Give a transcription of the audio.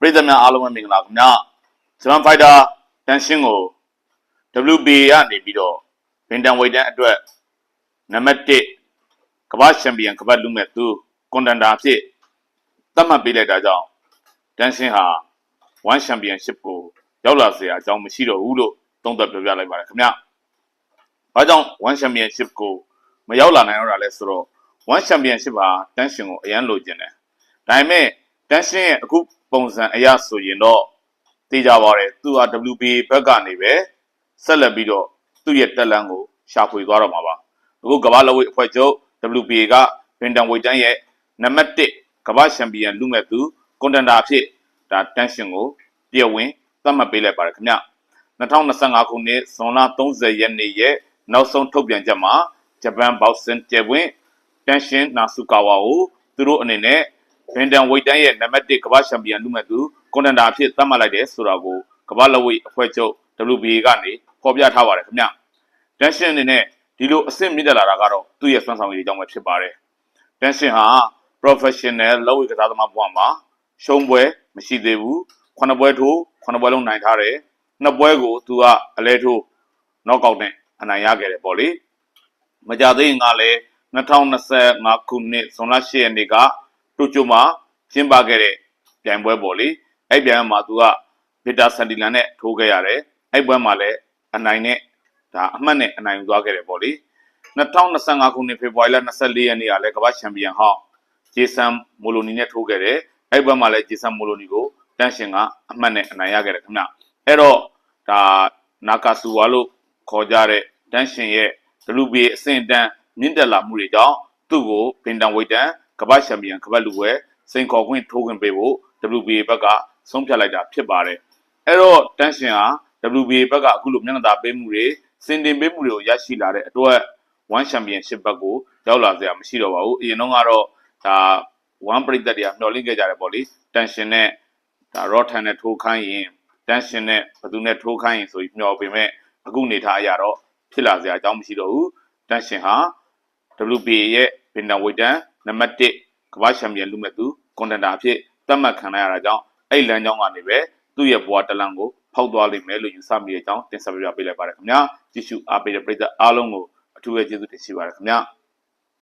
ပြည်သူများအားလုံးပဲမင်္ဂလာခင်ဗျာဂျပန်ဖိုက်တာတန်ရှင်းကို WBA ကနေပြီးတော့ဘင်တန်ဝေတန်အတွက်နံပါတ်1ကမ္ဘာချန်ပီယံကမ္ဘာလူမဲ့သူကွန်တန်တာဖြစ်သတ်မှတ်ပေးလိုက်တာကြောင့်တန်ရှင်းဟာ1ချန်ပီယံရှစ်ကိုရောက်လာစရာအကြောင်းမရှိတော့ဘူးလို့သုံးသပ်ပြောပြလိုက်ပါတယ်ခင်ဗျာဘာကြောင့်1ချန်ပီယံရှစ်ကိုမရောက်လာနိုင်တော့တာလဲဆိုတော့1ချန်ပီယံရှစ်ဟာတန်ရှင်းကိုအရန်လိုချင်တယ်ဒါပေမဲ့ တန်ရှင်းရဲ့အခုပုံစံအရဆိုရင်တော့သိကြပါတယ်သူဟာ WBA ဘက်ကနေပဲဆက်လက်ပြီးတော့သူ့ရဲ့တက်လန်းကိုရှာဖွေသွားတော့မှာပါအခုကမ္ဘာလဝိအဖွဲ့ချုပ် WBA ကဗင်တန်ဝိတ်တန်းရဲ့နံပါတ်1ကမ္ဘာချန်ပီယံလူမဲ့သူကွန်တန်တာအဖြစ်ဒါတန်ရှင်းကိုတရားဝင်သတ်မှတ်ပေးလိုက်ပါတယ်ခင်ဗျ2025ခုနှစ်ဇွန်လ30ရက်နေ့ရဲ့နောက်ဆုံးထုတ်ပြန်ချက်မှာဂျပန်ဘောက်ဆင်ကျယ်ဝင်တန်ရှင်းနာဆူကာဝါကိုသူတို့အနေနဲ့ ဗင်တန်ဝိတ်တန်းရဲ့နံပါတ်1ကမ္ဘာချန်ပီယံလူမဲ့သူကွန်တန်တာအဖြစ်သတ်မှတ်လိုက်တယ်ဆိုတာကိုကမ္ဘာလက်ဝိအဖွဲ့ချုပ် WBA ကနေဖော်ပြထားပါတယ်ခင်ဗျတန်ရှင်းအနေနဲ့ဒီလိုအဆင့်မြင့်တက်လာတာကတော့သူ့ရဲ့စွမ်းဆောင်ရည်အကြောင်းပဲဖြစ်ပါတယ်တန်ရှင်းဟာ professional လက်ဝိကစားသမားဘဝမှာရှုံးပွဲမရှိသေးဘူးခုနှစ်ပွဲထိုးခုနှစ်ပွဲလုံးနိုင်ထားတယ်နှစ်ပွဲကိုသူကအလဲထိုး knock out နဲ့အနိုင်ရခဲ့တယ်ပေါ့လေမကြသေးရင်ကလည်း2025ခုနှစ်ဇွန်လ10ရက်နေ့က တိုကျိုမှာကျင်းပခဲ့တဲ့ပြိုင်ပွဲပေါ့လေအဲ့ပြိုင်ပွဲမှာသူကဗီတာဆန်တီလန်နဲ့ထိုးခဲ့ရတယ်အဲ့ပွဲမှာလည်းအနိုင်နဲ့ဒါအမှတ်နဲ့အနိုင်ယူသွားခဲ့တယ်ပေါ့လေ2025ခုနှစ်ဖေဖော်ဝါရီလ24ရက်နေ့ကလည်းကမ္ဘာချန်ပီယံဟောင်းဂျေဆန်မိုလိုနီနဲ့ထိုးခဲ့တယ်အဲ့ပွဲမှာလည်းဂျေဆန်မိုလိုနီကိုတန်ရှင်ကအမှတ်နဲ့အနိုင်ရခဲ့တယ်ခင်ဗျအဲ့တော့ဒါနာကာဆူဝါလို့ခေါ်ကြတဲ့တန်ရှင်ရဲ့ WBA အဆင့်တန်းမြင့်တက်လာမှုတွေကြောင့်သူ့ကိုပင်တန်ဝိတ်တန် ကမ္ဘာချန်ပီယံကမ္ဘာလူဝဲစိန်ခေါ်ခွင့်ထိုးခွင့်ပေးဖို့ WBA ဘက်ကဆုံးဖြတ်လိုက်တာဖြစ်ပါတယ်အဲ့တော့တန်ရှင်ဟာ WBA ဘက်ကအခုလိုမျက်နှာသာပေးမှုတွေစင်တင်ပေးမှုတွေကိုရရှိလာတဲ့အတွက် one championship ဘက်ကိုရောက်လာစရာမရှိတော့ပါဘူးအရင်တော့ကတော့ဒါ one ပရိသတ်တွေကမျှော်လင့်ခဲ့ကြတယ်ပေါ့လေတန်ရှင်နဲ့ဒါ raw tan နဲ့ထိုးခိုင်းရင်တန်ရှင်နဲ့ဘယ်သူနဲ့ထိုးခိုင်းရင်ဆိုပြီးမျှော်ပေမဲ့အခုနေထားအရာတော့ဖြစ်လာစရာအကြောင်းမရှိတော့ဘူးတန်ရှင်ဟာ WBA ရဲ့ဗင်ဒန်ဝိတန် နံပါတ်1ကမ္ဘာချန်ပီယံလူမဲ့သူကွန်တန်တာအဖြစ်သတ်မှတ်ခံရတာကြောင့်အဲ့လမ်းကြောင်းကနေပဲသူ့ရဲ့ဘဝတလန်ကိုဖောက်သွားလိမ့်မယ်လို့ယူဆမိတဲ့အကြောင်းတင်ဆက်ပြပေးလိုက်ပါတယ်ခင်ဗျာကြည့်ရှုအားပေးတဲ့ပရိသတ်အားလုံးကိုအထူးပဲကျေးဇူးတင်ရှိပါတယ်ခင်ဗျာ